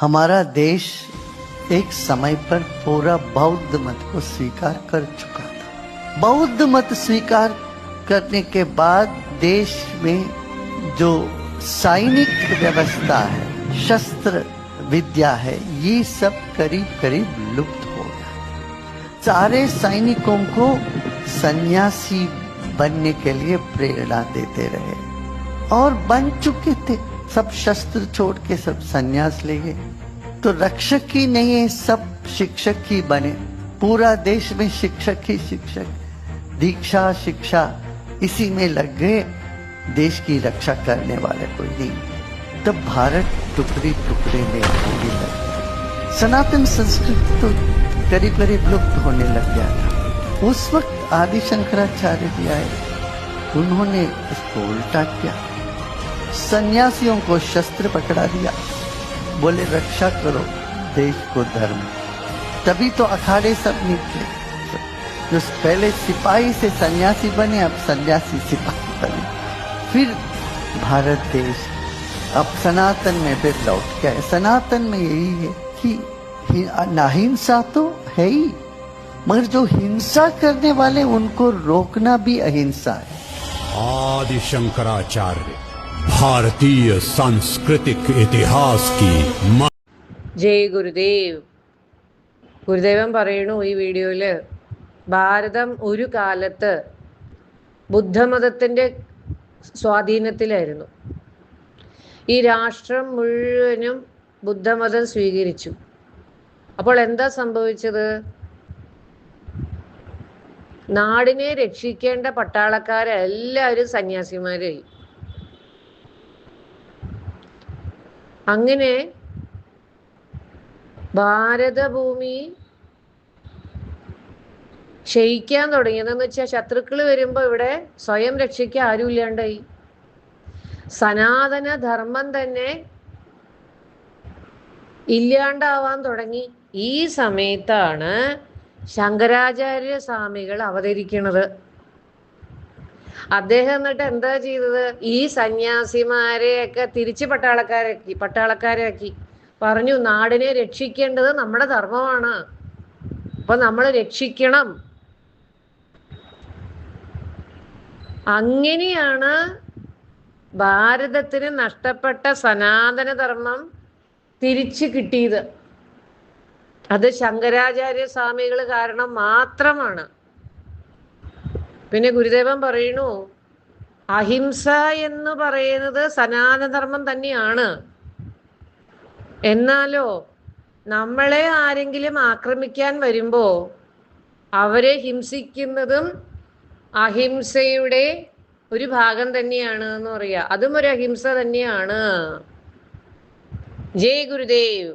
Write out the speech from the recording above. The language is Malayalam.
हमारा देश एक समय पर पूरा बौद्ध मत को स्वीकार कर चुका था। बौद्ध मत स्वीकार करने के बाद देश में जो सैनिक व्यवस्था है, शस्त्र विद्या है, ये सब करीब करीब लुप्त हो गया। सारे सैनिकों को सन्यासी बनने के लिए प्रेरणा देते रहे और बन चुके थे। सब शस्त्र छोड़ के सब संन्यास ले गए। तो रक्षक ही नहीं है, सब शिक्षक ही बने। पूरा देश में शिक्षक ही शिक्षक। दीक्षा, शिक्षा, इसी में लग गए। देश की रक्षा करने वाले कोई नहीं। तब भारत टुकड़े टुकड़े में होने लगा सनातन संस्कृति तो करीब करीब लुप्त होने लग गया था। उस वक्त आदि शंकराचार्य भी आए। उन्होंने इसको उल्टा किया। सन्यासियों को शस्त्र पकड़ा दिया। बोले, रक्षा करो, देश को धर्म। तभी तो अखाड़े सब निकले। जो पहले सिपाही से सन्यासी बने, अब सन्यासी सिपाही बने। फिर भारत देश। अब सनातन में फिर लौट गया सनातन में यही है कि नाहिंसा तो है ही, मगर जो हिंसा करने वाले, उनको रोकना भी अहिंसा है। आदि शंकराचार्य भारतीय सांस्कृतिक इतिहास की म- ജയ് ഗുരുദേവ് ഗുരുദേവൻ പറയണു ഈ വീഡിയോയിൽ ഭാരതം ഒരു കാലത്ത് ബുദ്ധമതത്തിൻ്റെ സ്വാധീനത്തിലായിരുന്നു ഈ രാഷ്ട്രം മുഴുവനും ബുദ്ധമതം സ്വീകരിച്ചു അപ്പോൾ എന്താ സംഭവിച്ചത് നാടിനെ രക്ഷിക്കേണ്ട പട്ടാളക്കാരെല്ലാവരും സന്യാസിമാരായി അങ്ങനെ ഭാരതഭൂമി ക്ഷയിക്കാൻ തുടങ്ങിയതെന്ന് വെച്ചാൽ ശത്രുക്കൾ വരുമ്പോൾ ഇവിടെ സ്വയം രക്ഷയ്ക്ക് ആരും ഇല്ലാണ്ടായി സനാതന ധർമ്മം തന്നെ ഇല്ലാണ്ടാവാൻ തുടങ്ങി. ഈ സമയത്താണ് ശങ്കരാചാര്യ സ്വാമികൾ അവതരിക്കുന്നത് അദ്ദേഹം എന്നിട്ട് എന്താ ചെയ്തത്? ഈ സന്യാസിമാരെയൊക്കെ തിരിച്ച് പട്ടാളക്കാരാക്കി പട്ടാളക്കാരാക്കി പറഞ്ഞു നാടിനെ രക്ഷിക്കേണ്ടത് നമ്മുടെ ധർമ്മമാണ്. അപ്പൊ നമ്മൾ രക്ഷിക്കണം. അങ്ങനെയാണ് ഭാരതത്തിന് നഷ്ടപ്പെട്ട സനാതന ധർമ്മം തിരിച്ചു കിട്ടിയത്. അത് ശങ്കരാചാര്യ സ്വാമികൾ കാരണം മാത്രമാണ്. പിന്നെ ഗുരുദേവൻ പറയണു അഹിംസ എന്ന് പറയുന്നത് സനാതനധർമ്മം തന്നെയാണ്. എന്നാലോ നമ്മളെ ആരെങ്കിലും ആക്രമിക്കാൻ വരുമ്പോ അവരെ ഹിംസിക്കുന്നതും അഹിംസയുടെ ഒരു ഭാഗം തന്നെയാണ് എന്ന് പറയാ അതും ഒരു അഹിംസ തന്നെയാണ്. ജയ് ഗുരുദേവ്.